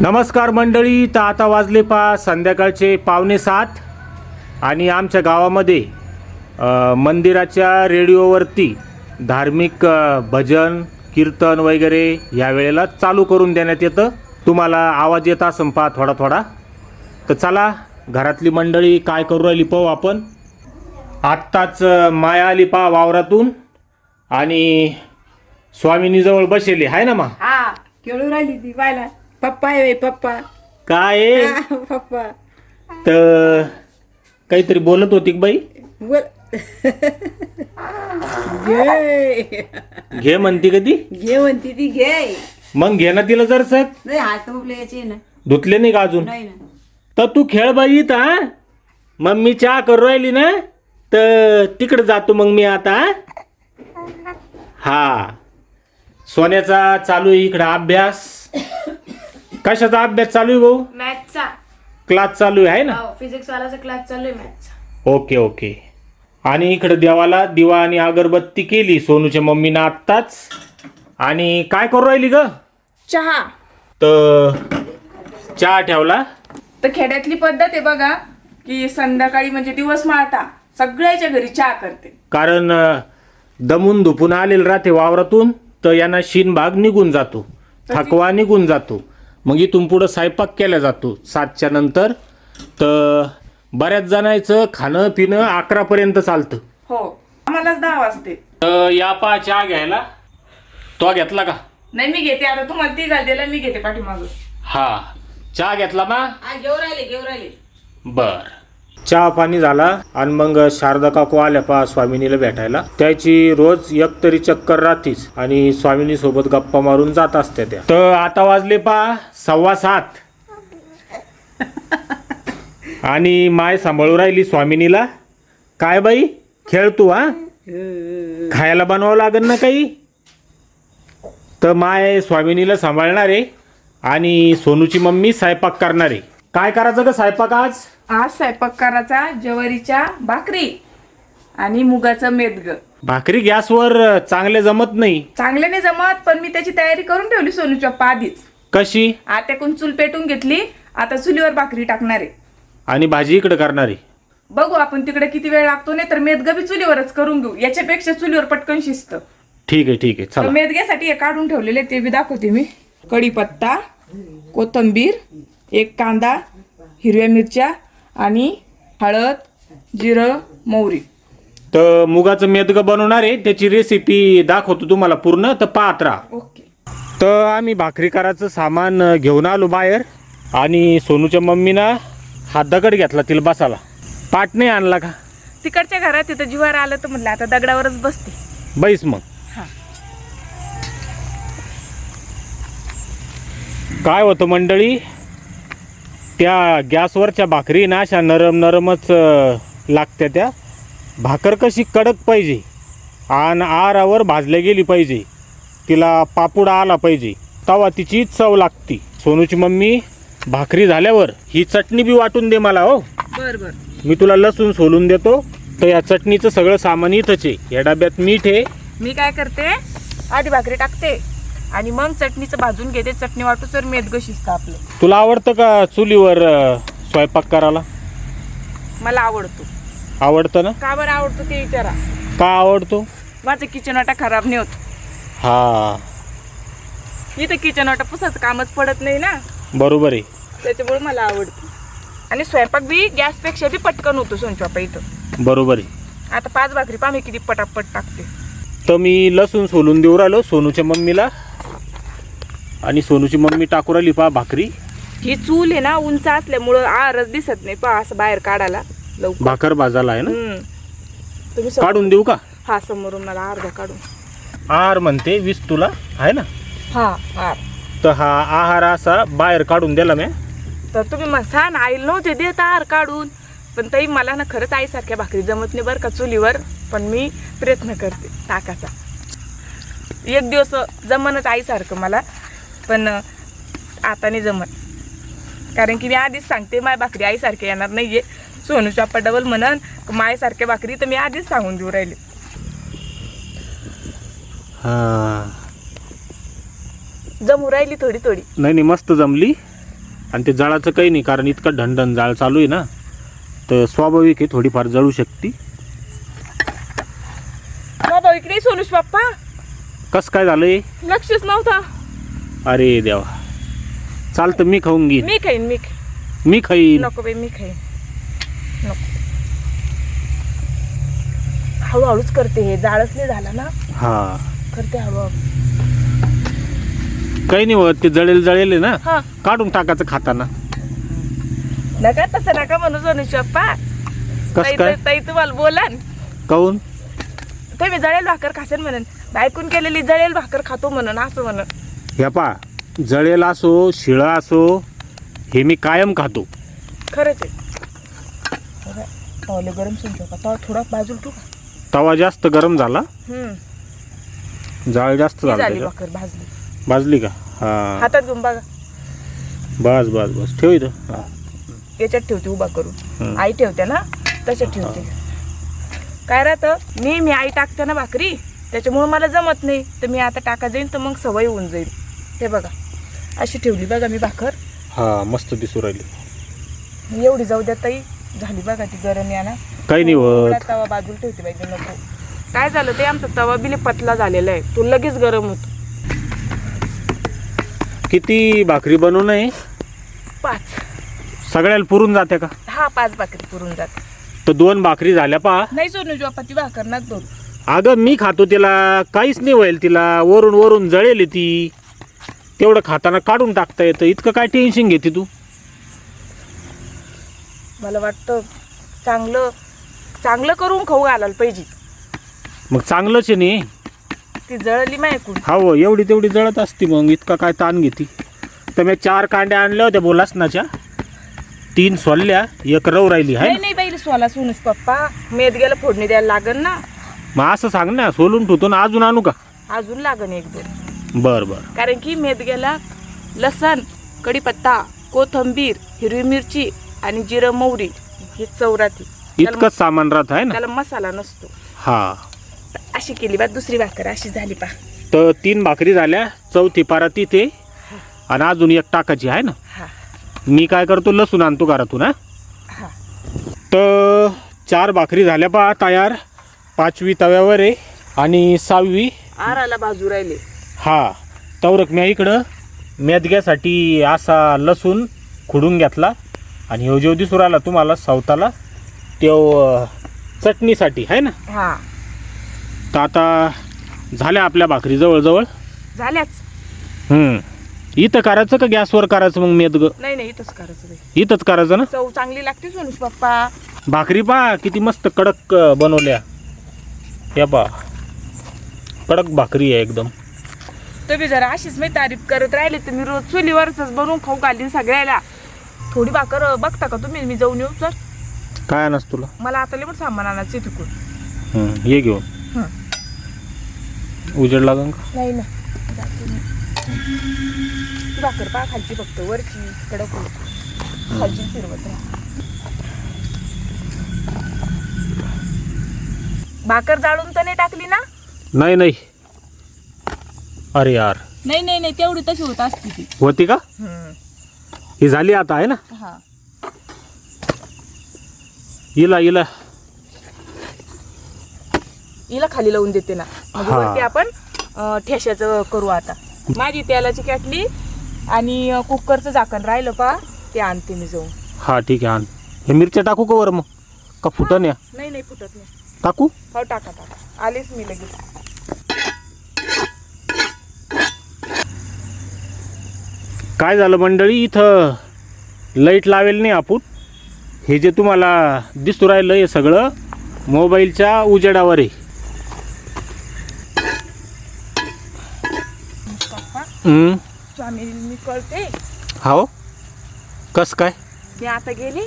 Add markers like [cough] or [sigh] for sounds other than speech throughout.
नमस्कार मंडळी तर आता वाजले पा संध्याकाळचे पावणे सात. आणि आमच्या गावामध्ये मंदिराच्या रेडिओवरती धार्मिक भजन कीर्तन वगैरे ह्या वेळेला चालू करून देण्यात येतं. तुम्हाला आवाज येत असं पहा थोडा थोडा. तर चला घरातली मंडळी काय करू राहिली पाहू आपण. आत्ताच माया आली पहा वावरातून. आणि स्वामिनीजवळ बसेली आहे ना मा? खेळू राहिली ती पाहिला पप्पा आहे बाई, पप्पा. काय? आहे? हा, पप्पा. तर काहीतरी बोलत होती का बाई? बोल. घे. घे म्हणती कधी? घे म्हणती ती घे. मग घे ना तिला जर सक नाही हात ना. धुतले नाही का अजून? नाही ना. तर तू खेळ बाई इथं हा? मम्मी चहा करू राहिली ना तर तिकडे जातो मग मी आता हा? हा. सोन्याचा चालू आहे इकडं अभ्यास. कशाचा अभ्यास चालू आहे भाऊ? मॅथचा क्लास चालू आहे ना? फिजिक्स वालाचा क्लास चालू आहे मॅथचा ओके ओके. आणि इकडे देवाला दिवा आणि अगरबत्ती केली सोनूच्या मम्मीनं आत्ताच. आणि काय करू राहिली ग? चहा. तर चहा ठेवला? तर खेड्यातली पद्धत आहे बघा की संध्याकाळी म्हणजे दिवस माळता सगळ्याच्या घरी चहा करते. कारण अ, दमून धुपून आलेलं राहते वावरातून तर यांना शीन भाग निघून जातो थकवा निघून जातो. मग इथून पुढं स्वयंपाक केला जातो सातच्या नंतर. तर बऱ्याच जणांचं खाणं पिणं अकरापर्यंत चालतं. हो. आम्हालाच दहा वाजते. तर या पा चहा घ्यायला. तो घेतला का? नाही मी घेते. आता तुम्हाला ती घाल मी घेते पाठीमाग. हा. चहा घेतला ना? हा घेऊ राहिले घेऊ राहिले. बर. चहा पाणी झाला आणि मग शारदा काकू आल्या पा स्वामिनीला भेटायला. त्याची रोज एक तरी चक्कर राहतीच आणि स्वामिनी सोबत गप्पा मारून जात असते त्या. तर आता वाजले पा सव्वा सात. आणि माय सांभाळू राहिली स्वामिनीला. काय बाई? खेळ तू हा? खायला बनवावं लागेल ना काही? तर माय स्वामिनीला सांभाळणार आहे आणि सोनूची मम्मी स्वयंपाक करणार. आहे काय करायचं ग स्वयंपाक आज? आज स्वयंपाक करायचा ज्वारीच्या भाकरी आणि मुगाचं मेदग भाकरी गॅसवर चांगले जमत नाही. चांगले नाही जमत पण मी त्याची तयारी करून ठेवली सोनूच्या आधीच कशी? आत्याकडून चूल पेटून घेतली आता चुलीवर भाकरी टाकणार आहे. आणि भाजी इकडे करणारी बघू आपण तिकडे किती वेळ लागतो नाही तर मेदग बी चुलीवरच करून घेऊ. याच्यापेक्षा चुलीवर पटकन शिस्त ठीक आहे ठीक आहे. चला. मेदग्यासाठी हे काढून ठेवलेले ते बी दाखवते मी. कढीपत्ता कोथंबीर एक कांदा हिरव्या मिरच्या आणि हळद जिरं मोहरी. तर मुगाचं मेदगं बनवणार आहे. त्याची रेसिपी दाखवतो तुम्हाला पूर्ण. तर पाहत राहा. ओके. तर आम्ही भाकरी करायचं सामान घेऊन आलो बाहेर. आणि सोनूच्या मम्मीनं हा दगड घेतला तिला बसाला पाट नाही आणला का? तिकडच्या घरात तिथं जीवार आलं तर म्हणलं आता दगडावरच बसते. बैस मग. काय होतं मंडळी? त्या गॅसवरच्या भाकरी ना अशा नरम नरमच लागत्या त्या. भाकर कशी कडक पाहिजे आणि आरावर भाजल्या गेली पाहिजे तिला पापुडा आला पाहिजे तवा तिची चव लागती. सोनूची मम्मी भाकरी झाल्यावर ही चटणी बी वाटून दे मला हो. बर बर. मी तुला लसूण सोलून देतो तर या चटणीचं सगळं सामान इथंच आहे. या डब्यात मीठ आहे. मी काय करते? आधी भाकरी टाकते. आणि मग चटणीचं भाजून घेते. चटणी वाटू तर मेदग शिजतं आपलं? तुला आवडतं का चुलीवर अ, स्वयंपाक करायला? मला आवडतो. आवडतं ना? का बरं आवडतो ते विचारा. का आवडतो? माझं किचन वाटा खराब नाही होत. हा. इथं किचन वाटा पुसाचं कामच पडत नाही ना. बरोबर आहे. त्याच्यामुळे मला आवडते. आणि स्वयंपाक बी गॅसपेक्षा बी पटकन होतो सोनचापा इथं. बरोबर आहे. आता पाच भाकरी पा मी किती पटापट टाकते. तर मी लसूण सोलून देऊ राहिलो सोनूच्या मम्मीला. आणि सोनूची मम्मी टाकू राहिली पहा भाकरी. ही चूल आहे ना उंच असल्यामुळं आरच दिसत नाही पा असं बाहेर काढायला लवकर. भाकर भाजाला आहे ना? हम्म. तुम्ही सम- काढून देऊ का? हा समोरून मला अर्धा काढून. आहार म्हणते वीस तुला आहे ना? हा हा तर हा आहार असा बाहेर काढून दिला मी. तर तुम्ही मग सांग आईल नव्हते देत आहार काढून. पण ताई मला ना खरंच आईसारख्या भाकरी जमत नाही बरं का चुलीवर. पण मी प्रयत्न करते टाकाचा एक दिवस जमनच आईसारखं मला. पण आता नाही जमत. कारण की मी आधीच सांगते माय भाकरी आईसारखी येणार नाहीये. सोनू चाप्पा डबल म्हणन मायसारख्या भाकरी तर मी आधीच सांगून देऊ राहिले. हा. जमू राहिली थोडी थोडी. नाही नाही मस्त जमली. आणि ते जळाचं काही नाही कारण इतकं ढणढण जाळ चालू आहे ना तर स्वाभाविक आहे थोडीफार जळू शकते. बाबा इकडे ये, सोनुष पप्पा कसं काय झालंय? लक्षच नव्हता. अरे देवा. चालतं मी खाऊन घेईन. मी खाईन मी खाईन. मी खाईन. नको बाई मी खाईन. नको. हळूहळूच करते हे. जाळच नाही झाला ना? हा. करते हळूहळू. काही नाही होत ते जळेल जळेल आहे ना? हा. काढून टाकायचं खाताना. नका तसं नका म्हणू सोनुष पप्पा कस ताई काय? ताई तुम्हाला बोला काऊन? तुम्ही जळेल भाकर खासेल म्हणून. बायकून केलेली जळेल भाकर खातो म्हणून असं म्हणून. ह्या पा जळेल असो शिळा असो हे मी कायम खातो. खरंच आहे. पावले गरम का तवा थोडा बाजूला ठेवू. का तवा जास्त गरम झाला. हम्म. जाळ जास्त झाला झाली त्याच्यात. भाकर भाजली. भाजली का? हा. हातात घेऊन बघा. बस बस बस. ठेव इथं. हा. याच्यात ठेवते उभा करून. हम्म. आई ठेवते ना? तशात ठेवते. काय राहतं? मी मी आई टाकते ना भाकरी. त्याच्यामुळे मला जमत नाही. तर मी आता टाका जाईन तर मग सवय होऊन जाईल. हे बघा. अशी ठेवली बघा मी भाकर. हा मस्त दिसू राहिली. एवढी जाऊ द्या ताई. झाली बघा ती गरम या ना काही नाही होत. तवा बाजूला ठेवते पाहिजे नको. काय झालं ते? आमचा तवा बिले पतला झालेला आहे. तो लगेच गरम होतो. किती भाकरी बनवू नये पाच. सगळ्याला पुरून जाते का? हा पाच भाकरी पुरून जाते. तर दोन भाकरी झाल्या पा. नाही सोनू ती भाकर ना दोन अगं मी खातो तिला. काहीच नाही होईल तिला. वरून वरून जळेल ती. तेवढं खाताना काढून टाकता येतं. इतकं काय टेन्शन घेते तू? मला वाटतं चांगलं चांगलं करून खाऊ घालायला पाहिजे. मग चांगलंच आहे नाही ती जळली मायकून हो एवढी तेवढी जळत असती मग. इतका काय ताण घेते. तर मी चार कांड्या आणल्या होत्या बोलासनाच्या तीन सोलल्या एक रव राहिली आहे नाही नाही बाई सोला सोनूच पप्पा. मेद गेला फोडणी द्यायला लागन ना. मग असं सांग ना सोलून ठेवतो ना अजून आणू का? अजून लागन एक दोन. बर बर. कारण की मेद गेला लसण कढीपत्ता कोथंबीर हिरवी मिरची आणि जिरं मोहरी ही चौराती. इतकंच सामान राहत आहे ना? त्याला मसाला नसतो. हा. अशी केली बा दुसरी भाकर अशी झाली पा. तर तीन भाकरी झाल्या चौथी पारा तिथे आणि अजून एक टाकाची आहे ना? हा. मी काय करतो लसूण आणतो घरातून हा? हा. तर चार भाकरी झाल्या पा तयार. पाचवी तव्यावर आहे आणि सहावी आराला बाजू राहिले. हा तवरक मी इकडं मेदग्यासाठी असा लसूण खुडून घेतला. आणि ह्यो जेव दिसू राहिला तुम्हाला सावताला त्यो चटणीसाठी आहे ना? हा. तर आता झाल्या आपल्या भाकरी जवळजवळ. झाल्याच. हम्म. इथं करायचं का गॅसवर करायचं मग मेदग? नाही नाही इथंच करायचं बाई. इथंच करायचं ना? चव चांगली लागते सोनूश पप्पा. भाकरी पा किती मस्त कडक अं, बनवल्या. या पा कडक भाकरी आहे एकदम. तुम्ही जरा अशीच मी तारीफ करत राहिले तर मी रोज चुलीवरच बनवून खाऊ घालीन सगळ्याला. थोडी भाकर बघता का तुम्ही? मी जाऊन येऊ सर काय नस तुला? मला आता पण सामान आणायचं आहे तिकडून. हम्म, ये घेऊन. हं. उजेड लागन का? नाही ना. जाते मी. ती भाकर पा खालची फक्त वरची कडक होईल. खालची फिरवत राहा. भाकर जाळून तर नाही टाकली ना? नाही नाही. अरे यार. नाही नाही नाही तेवढी तशी होत असते ती. होती का? ही झाली आता आहे ना? हा. हिला हिला हिला खाली लावून देते ना. म्हणजे हा. वरती आपण अं, ठेशाचं करू आता. माझी तेलाची कॅटली आणि अं, कुकरचं झाकण राहिलं पा ते आणते मी जाऊन. हा ठीक आहे आण. हे मिरच्या टाकू का वर मग? का फुटन या? नाही नाही फुटत नाही. टाकू? हो टाका टाका. आलेच मी लगेच. काय झालं मंडळी? इथं लाइट लावेल नाही आपण हे जे तुम्हाला दिसू राहिलं हे सगळं मोबाईलच्या उजेडावर आहे. मी कळते हो कस काय? मी आता गेली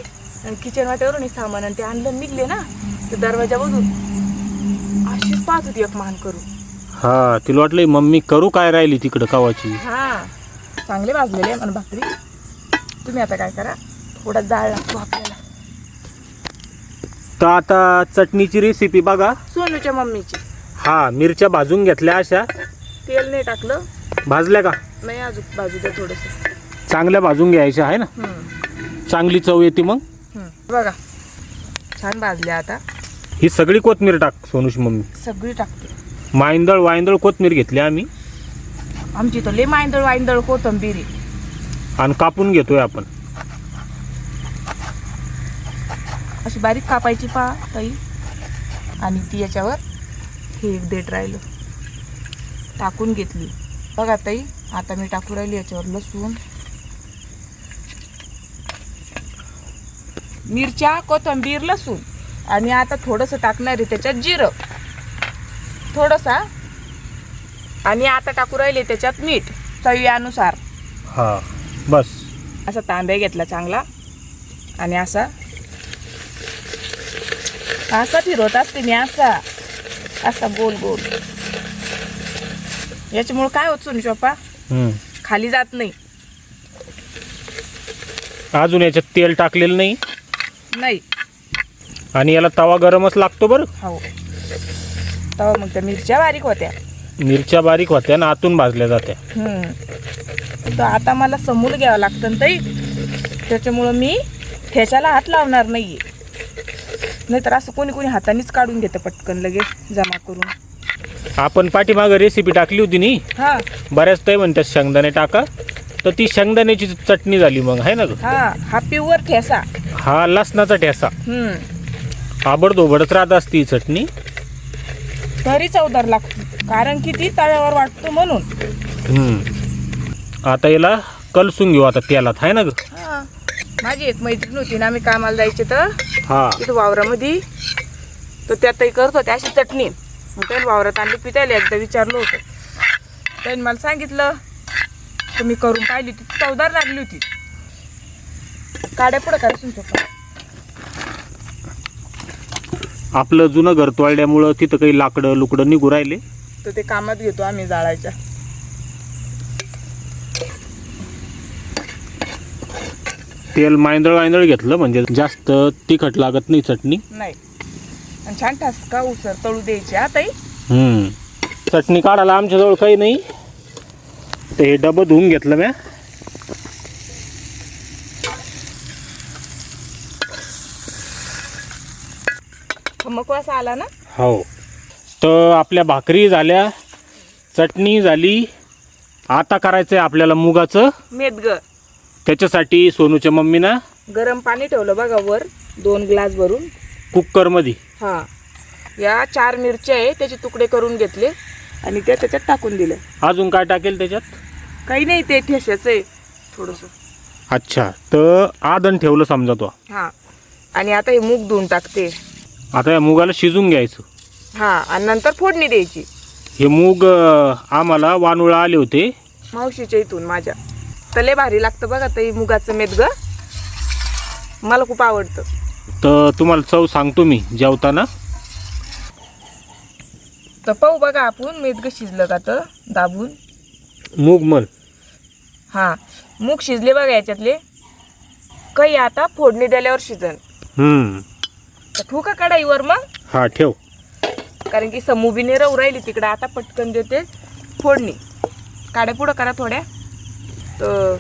किचन वाट्यावरून सामान आणि ते आणलं आणि निघले ना तर दरवाजा बघून अशीच पाहत होती एक मान करू हा तिला वाटलं मम्मी करू काय राहिली तिकडं कावाची? हा. चांगले भाजलेले आहे मला भाकरी. तुम्ही आता काय करा थोडा जाळ लागतो आपल्याला. तर आता चटणीची रेसिपी बघा. सोनूच्या मम्मीची. हा मिरच्या भाजून घेतल्या अशा. तेल नाही टाकलं. भाजल्या का? नाही अजून बाजू द्या थोडंसं. चांगल्या भाजून घ्यायच्या आहे ना? चांगली चव येते मग. बघा छान भाजले आता. ही सगळी कोथमीर टाक सोनूची मम्मी. सगळी टाकते. मायंदळ वायंदळ कोथमीर घेतली आम्ही. आमची तर लय मांदळ वांदळ कोथंबीर. आणि कापून घेतोय आपण. अशी बारीक कापायची पा ताई. आणि ती याच्यावर हे एक देठ राहिलं. टाकून घेतली. बघा ताई आता मी टाकू राहिली याच्यावर लसूण. मिरच्या कोथंबीर लसूण. आणि आता थोडंसं टाकणार आहे त्याच्यात जिरं. थोडंसा आणि आता टाकू राहिले त्याच्यात मीठ चवीनुसार. हा बस. असा तांब्या घेतला चांगला. आणि असा. असा फिरवत असते मी असा. असा गोल गोल. याच्यामुळे काय होत सोनू चोपा हम्म. खाली जात नाही. अजून याच्यात तेल टाकलेलं नाही? नाही. आणि याला तवा गरमच लागतो बरं? हो. तेव्हा मग त्या मिरच्या बारीक होत्या. मिरच्या बारीक होत्या ना आतून भाजल्या जात्या. हम्म. तर आता मला समोर घ्यावं लागतं ताई. त्याच्यामुळं मी ठेच्याला हात लावणार नाहीये. नाहीतर असं कोणी कोणी हातानेच काढून घेतं पटकन लगेच जमा करून. आपण पाठीमागं रेसिपी टाकली होती नी? हा. बऱ्याच ते म्हणतात शेंगदाणे टाका. तर ती शेंगदाण्याची चटणी झाली मग आहे ना ग? हा हा प्युअर ठेसा हा लसणाचा ठेसा हम्म. आबडधोबडच राहत असते ही चटणी. तरी चवदार लागते कारण की ती तव्यावर वाटतो म्हणून. हम्म. आता याला कलसून घेऊ आता तेलात आहे ना ग? हा. माझी एक मैत्रीण होती ना मी कामाला जायचे तर हा. तिथं वावरामध्ये. तर त्यातही करत होते अशी चटणी. मग त्याने वावरात आणली पितायला एकदा विचारलं होतं. त्याने मला सांगितलं तर मी करून पाहिली ती चवदार लागली होती. काड्या पुढं करा तुमच्या आपलं जुनं घर तोडल्यामुळं तिथं काही लाकडं लुकडं निघू राहिले. तर ते कामात घेतो आम्ही जाळायच्या. तेल मायंदळ वायंदळ घेतलं म्हणजे जास्त तिखट लागत नाही चटणी? नाही. आणि छान ठसका उसर तळू द्यायची हा ताई. हम्म. चटणी काढायला आमच्याजवळ काही नाही. तर हे डबं धुवून घेतलं म्या. मग असा आला ना? हो. तर आपल्या भाकरी झाल्या चटणी झाली. आता करायचं आहे आपल्याला मुगाचं. मेदग त्याच्यासाठी सोनूच्या मम्मीनं गरम पाणी ठेवलं बघा वर दोन ग्लास भरून. कुकरमध्ये. हा. या चार मिरच्या आहे त्याचे तुकडे करून घेतले आणि त्या त्याच्यात टाकून दिले अजून काय टाकेल त्याच्यात? काही नाही ते ठेसाचं आहे थोडंसं. अच्छा तर आदन ठेवलं समजा तो. हा. आणि आता हे मूग धुवून टाकते. आता या मुगाला शिजून घ्यायचं. हा आणि नंतर फोडणी द्यायची. हे मूग अं, आम्हाला वानुळा आले होते. मावशीच्या इथून माझ्या. तले भारी लागतं बघा ते मुगाचं मेदग मला खूप आवडतं. तर तुम्हाला चव सांगतो मी जेवताना. तर पाहू बघा आपण मेदग शिजलं का तर दाबून. मूग मन हा मूग शिजले बघा याच्यातले. काही आता फोडणी दिल्यावर शिजन. हम्म. तर ठू का कढाईवर मग? हा ठेव. कारण की समूबीने रव राहिली तिकडं. आता पटकन देते फोडणी. काड्या पुढं करा थोड्या. तर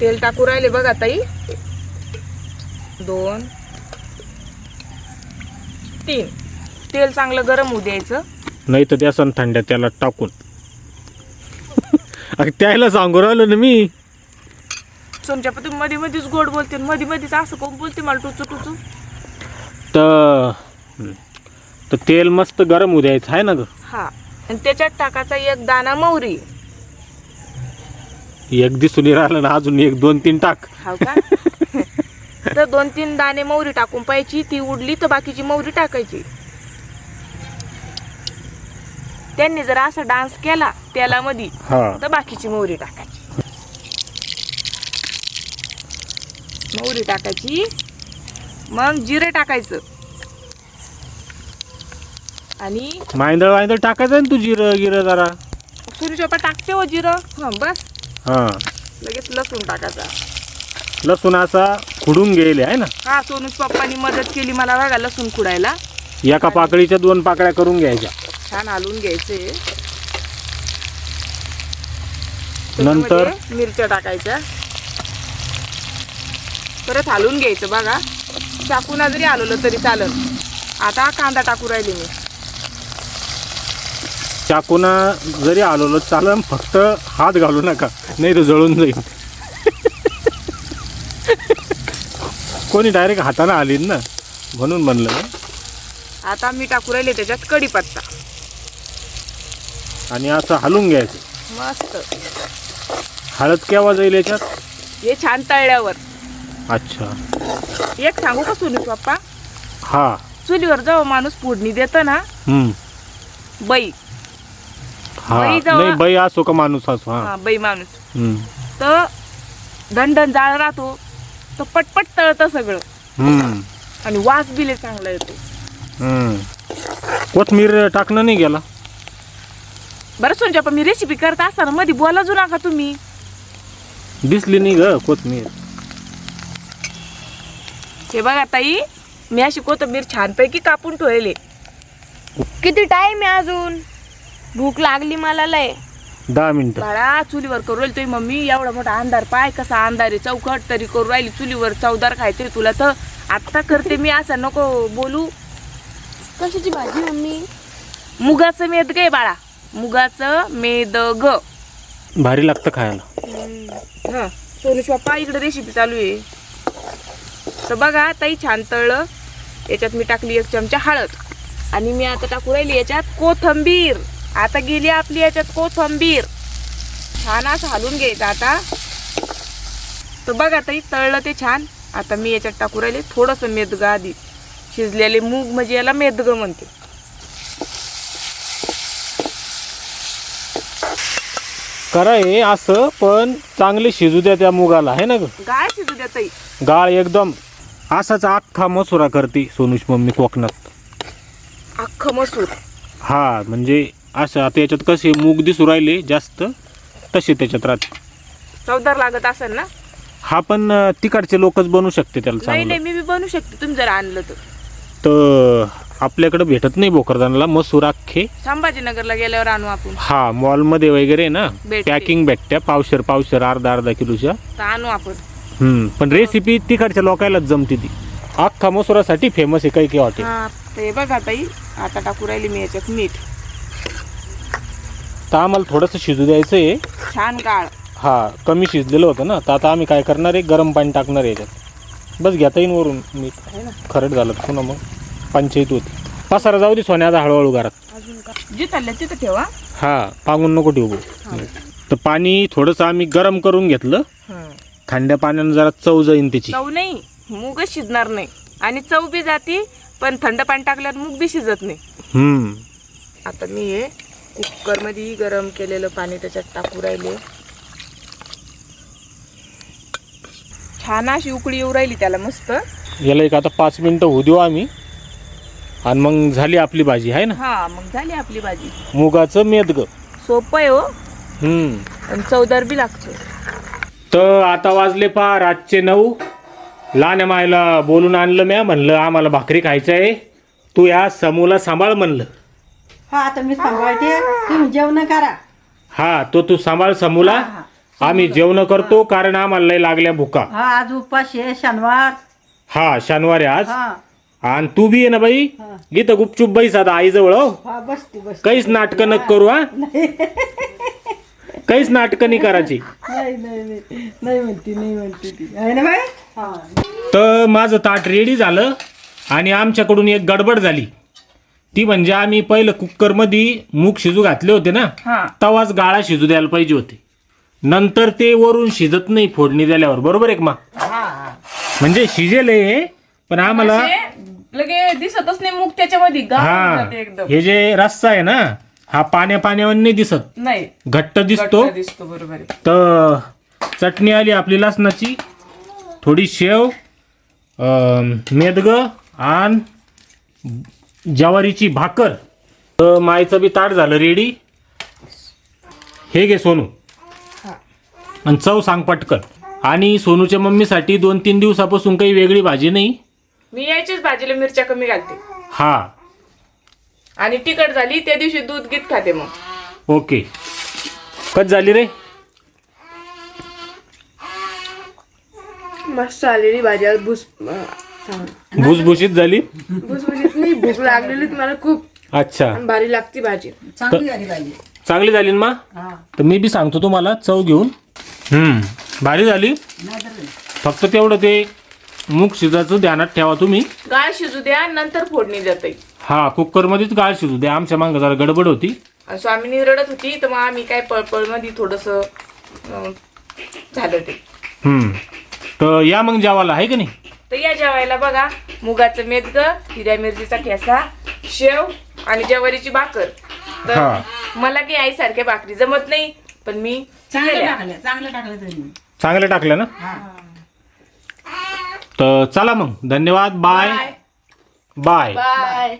तेल टाकू राहिले बघा ताई. दोन तीन. तेल चांगलं गरम होऊ द्यायचं. नाही तर द्या सण थंड्या त्याला टाकून. अरे त्याला सांगू राहिलो ना मी. सोनच्या पती मध्ये मध्येच गोड बोलते. मध्ये मध्येच असं कोण बोलते मला टुचू टुचू. तर. तर तेल मस्त गरम होऊ द्यायचं आहे ना ग? हा. आणि त्याच्यात टाकायचा एक दाना मोहरी एक दिसून राहिलं ना अजून एक दोन तीन टाक. का? [laughs] तर दोन तीन दाणे मोहरी टाकून पाहिजे ती उडली तर बाकीची मोहरी टाकायची. त्यांनी जर असा डान्स केला तेलामध्ये हा. तर बाकीची मोहरी टाकायची. मोहरी टाकायची. मग जिरे टाकायचं. आणि मायंदळ वायंदळ टाकायचं ना तू जिरं गिरं जरा. सुरीचोपा टाकते हो जिरं. हां बस. हा. लगेच लसूण टाकायचा. लसूण असा खुडून गेले आहे ना? हा सोनूच पप्पानी मदत केली मला बघा लसूण खुडायला. एका पाकळीच्या दोन पाकळ्या करून घ्यायच्या. छान हलवून घ्यायचे. नंतर? त्याच्यामध्ये मिरच्या टाकायच्या. परत हलवून घ्यायचं बघा. चाकूना जरी हलवलं तरी चालेल. आता कांदा टाकू राहिली मी. चाकूना जरी आलो चालन फक्त हात घालू नका. नाही तर जळून जाईल. कोणी डायरेक्ट हाताने आली ना म्हणून म्हणलं. आता मी टाकू राहिले त्याच्यात कढीपत्ता. आणि असं हलून घ्यायचं. मस्त. हळद केव्हा जाईल याच्यात? हे छान तळल्यावर. अच्छा. एक सांगू का सुनील पप्पा हा. चुलीवर जेव्हा माणूस फोडणी देतं ना हम्म. बाई हा बाई जवळ- नाही बाई असो का माणूस असो हा. हा बाई माणूस. हम्म. तर दंडन जाळ राहतो तर पटपट तळतं सगळं. हम्म. आणि वास बिले चांगला येतो. हम्म. कोथमीर टाकणं नाही गेला? बरं सोनच्या पण मी रेसिपी करत असताना मध्ये बोला जू नका तुम्ही? दिसली नाही ग कोथमीर. हे बघा ताई मी अशी कोथिंबीर छानपैकी कापून ठेवले किती टाइम आहे अजून? भूक लागली मला लय. दहा मिनिटं. बाळा चुलीवर करू राहिली तुम्ही मम्मी. एवढा मोठा अंधार पाय कसा अंधार आहे चौकट तरी करू राहिली. चुलीवर चौदार खायचंय तुला तर. आत्ता करते मी असं नको बोलू. कशाची भाजी मम्मी? मुगाचं मेद गे बाळा. मुगाचं मेद ग. भारी लागतं खायला. हा. सोनूश बाप्पा इकडे रेसिपी चालू आहे. तर बघा ताई छान तळलं. याच्यात मी टाकली एक चमचा हळद. आणि मी आता टाकू राहिली याच्यात कोथंबीर. आता गेली आपली याच्यात कोथंबीर. छान असं हलवून घ्यायचं आता. तर बघा ताई तळलं ते छान. आता मी याच्यात टाकू राहिले थोडंसं मेदगं आधी. शिजलेले मूग म्हणजे याला मेदगं म्हणते. करा हे असं पण चांगले शिजू द्या त्या मुगाला आहे ना ग? गाय शिजू द्या ताई. गाळ एकदम. असाच अख्खा मसुरा करते सोनूश मम्मी कोकणात. अख्खं मसूर. हा म्हणजे असं आता याच्यात कसे मूग दिसू राहिले जास्त तसे त्याच्यात राहते. चवदार लागत असेल ना? हा पण अं, तिकडचे लोकच बनवू शकते त्याला नाही चांगलं. नाही मी बी बनवू शकते. तुम्ही जर आणलं तर. तर आपल्याकडे भेटत नाही भोकरदानाला मसूर अख्खे. संभाजीनगरला गेल्यावर आणू आपण. हा मॉलमध्ये वगैरे ना भेटते. पॅकिंग भेटत्या पावशर पावशर अर्धा अर्धा किलोच्या. तर आणू आपण. हम्म पण रेसिपी तिकडच्या लोकांनाच जमते ती. अख्खा मसुरासाठी फेमस आहे काही काही हॉटेल हा ते बघा ताई आता टाकू राहिली मी याच्यात मीठ. तर आम्हाला थोडंसं शिजू द्यायचं आहे छान काळ हा कमी शिजलेलं होतं ना. तर आता आम्ही काय करणार आहे? गरम पाणी टाकणार आहे याच्यात. बस घेता येईन वरून. मी खरड झालं तर पुन्हा मग पंचायत होती. पसारा जाऊ दे सोन्याचा हळूहळू घरात. अजून का? तिथं ठेवा हा. पांगून नको ठेवू. तर पाणी थोडंसं आम्ही गरम करून घेतलं. थंड्या पाण्यानं जरा चव जाईन त्याची. चव नाही. मूगच शिजणार नाही. आणि चव बी जाती पण थंड पाणी टाकल्यावर मूग बी शिजत नाही. हम्म. आता मी हे कुकरमध्ये गरम केलेलं पाणी त्याच्यात टाकू राहिले. छान अशी उकळी येऊ राहिली त्याला मस्त. याला एक आता पाच मिनटं होऊ देऊ आम्ही. आणि मग झाली आपली भाजी आहे ना? हा मग झाली आपली भाजी. मुगाचं मेदग. सोपं आहे हो. हम्म. आणि चवदार बी लागतो. तर आता वाजले पा रातचे नऊ. लहान मायला बोलून आणलं म्या म्हणलं आम्हाला भाकरी खायचं आहे. तू या समूला सांभाळ म्हणलं. हा आता मी सांभाळते. तुम्ही जेवण करा. हा तो तू सांभाळ समूला. आम्ही जेवण करतो कारण आम्हाला लय लागल्या भुका. हा आज उपास आहे शनिवार. हा शनिवार आहे आज. हा. आणि तू बी आहे ना बाई. हा. गीत गुपचूप बाई साधा आईजवळ हो. हा बसते बस काहीच नाटकं नक करू हा. काहीच नाटकं नाही करायची. नाही नाही नाही. नाही म्हणती नाही म्हणती ती. आहे ना बाई? हा. तर माझं ताट रेडी झालं आणि आमच्याकडून एक गडबड झाली. ती म्हणजे आम्ही पहिलं कुकरमध्ये मूग शिजू घातले होते ना हा. तवाच गाळा शिजू द्यायला पाहिजे होते. नंतर ते वरून शिजत नाही फोडणी दिल्यावर. बरोबर आहे का मा म्हणजे शिजेल आहे, पण आम्हाला लगे दिसतच नाही मूग त्याच्यामध्ये हा जाते एकदम. हे जे रस्सा आहे ना हा पाण्या पाण्यावर नाही दिसत. नाही. घट्ट दिसतो. दिसतो बरोबर आहे. तर चटणी आली आपली लसणाची. थोडी शेव मेदगं आणि ज्वारीची भाकर तर मायचं बी ताट झालं रेडी. हे घे सोनू. आणि चव सांग पटकन. आणि सोनूच्या मम्मीसाठी दोन तीन दिवसापासून काही वेगळी भाजी नाही. मी यायचीच भाजीला मिरच्या कमी घालते. हा. आणि तिखट झाली त्या दिवशी दूध गीत खाते मग. ओके. कच झाली रे? मस्त आलेली भाजी. आज भुस अं. भुसभुशीत झाली? भुसभुशीत नाही भूक लागलेली मला खूप. अच्छा. आणि भारी लागती भाजी. चांगली झाली पाहिजे चांगली झाली ना मा? हा. तर मी बी सांगतो तुम्हाला चव घेऊन. हम्म भारी झाली. फक्त तेवढं ते मूग शिजाचं ध्यानात ठेवा तुम्ही. गाळ शिजू द्या नंतर फोडणी जाते हा कुकरमध्येच गाळ शिजू द्या. आमच्या मागं जरा गडबड होती. आणि स्वामीनी रडत होती तर मग आम्ही काय पळपळमध्ये थोडस झालं ते. हम्म. तर या मग जेवायला आहे का नाही? तर या जेवायला बघा मुगाचं मेदग हिरव्या मिरचीचा ठेसा शेव आणि ज्वारीची भाकर. तर हा. मला काही आईसारख्या भाकरी जमत नाही पण मी चांगलं केल्या. टाकलं चांगलं टाकलं तुम्ही चांगलं टाकलं ना? हा. तर चला मग. धन्यवाद. बाय. बाय. बाय.